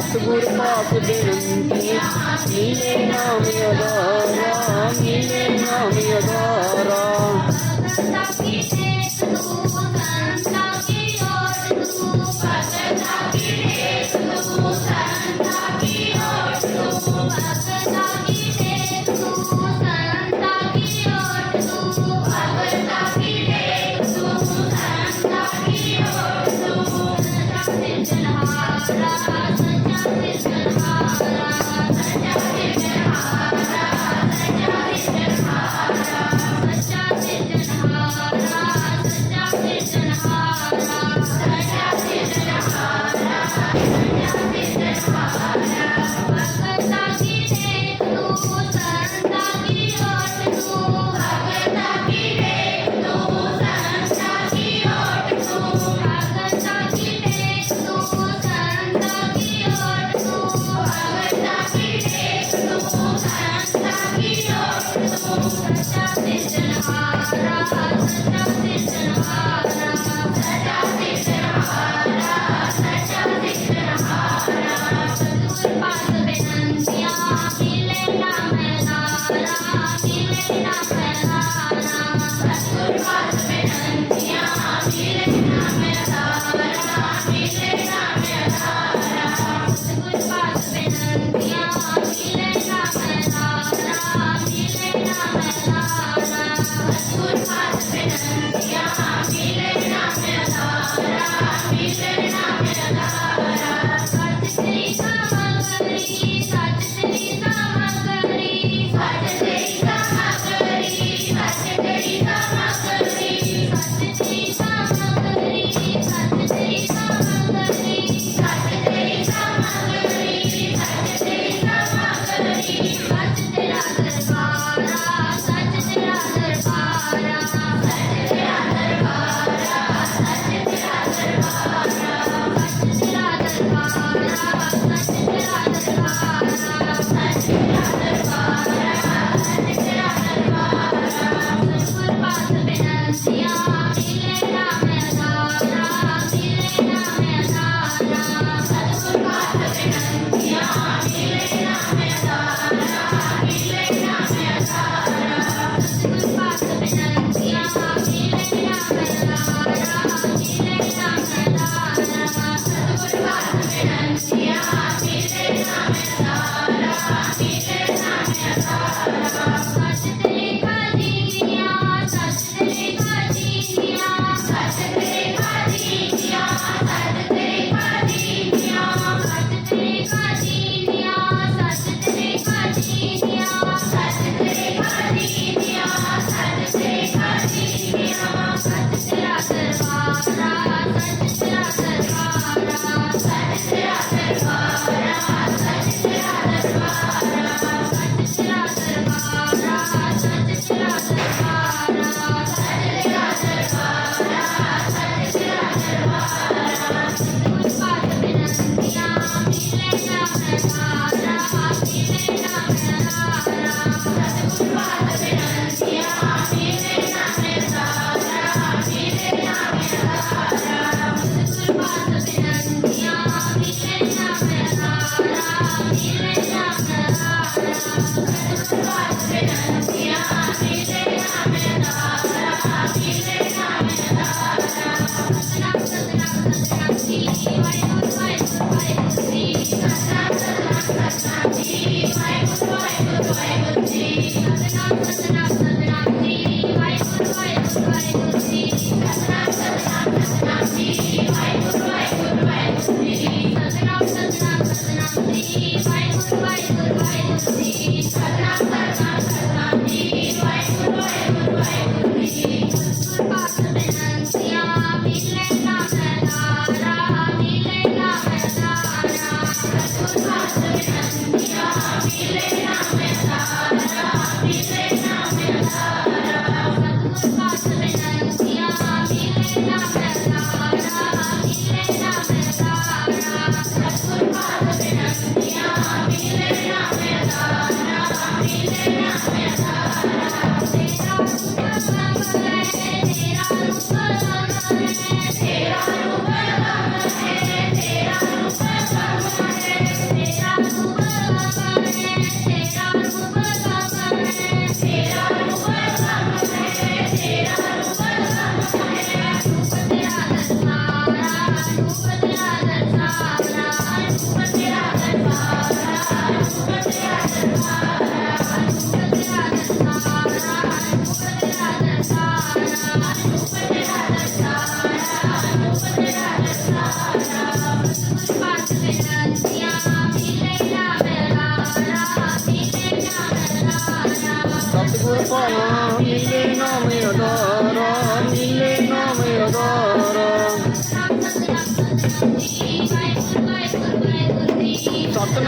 ਸਤਨਾਮ ਵਾਹਿਗੁਰੂ ਵਾਹਿਗੁਰੂ ਸਤਨਾਮ ਵਾਹਿਗੁਰੂ ਸਤਿਗੁਰ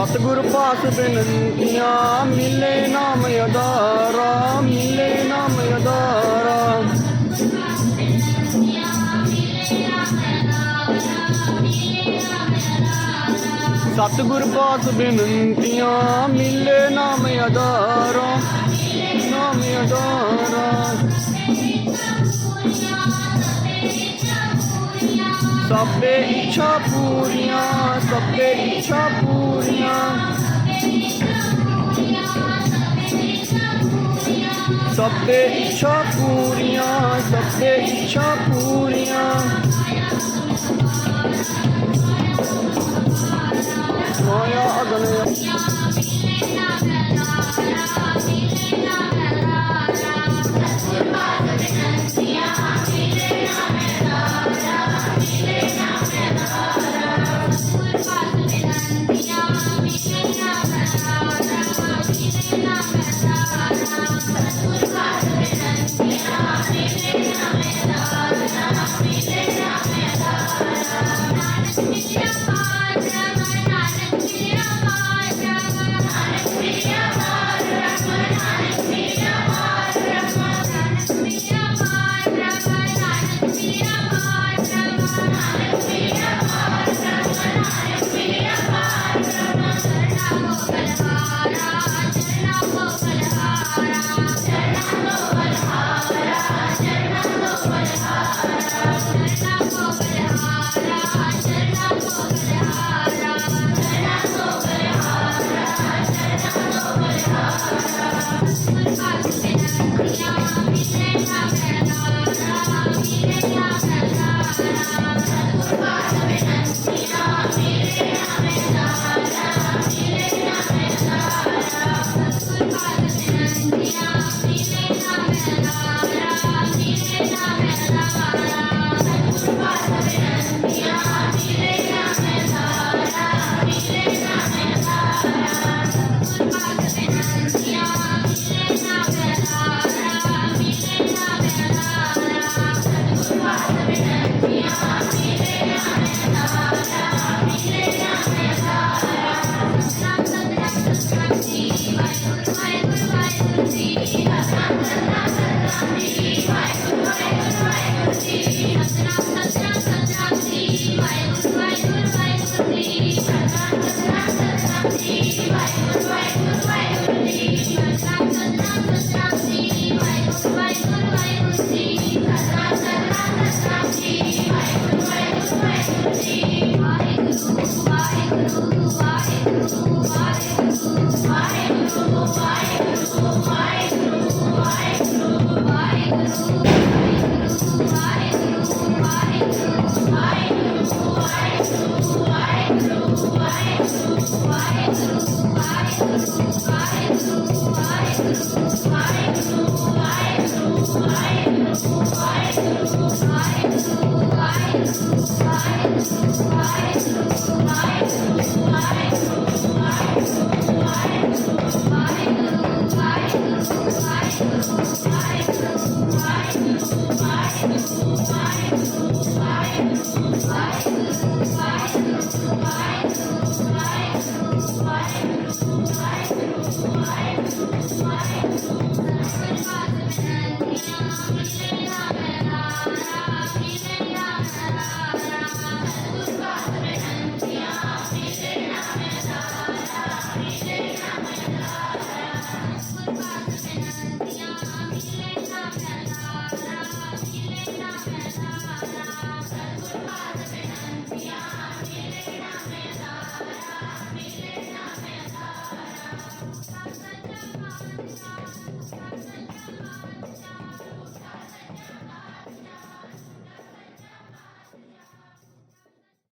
ਸਤਿਗੁਰ ਪਾਸ ਬਿਨੰਤੀਆਂ, ਮਿਲੇ ਨਾਮ ਅਦਾਰਾ ਮਿਲੇ ਨਾਮ ਅਦਾਰਾ ਸਤਿਗੁਰ ਪਾਸ ਬਿਨੰਤੀਆਂ, ਮਿਲੇ ਨਾਮ ਅਦਾਰਾ ਨਾਮ ਅਦਾਰਾ ਸਭੇ ਇੱਛਾ ਪੂਰੀਆਂ ਸਭੇ ਇੱਛਾ ਪੂਰੀਆਂ। ਸਭੇ ਇੱਛਾ ਪੂਰੀਆਂ ਸਭੇ ਇੱਛਾ ਪੂਰੀਆਂ। ਮਾਇਆ ਅਗਨ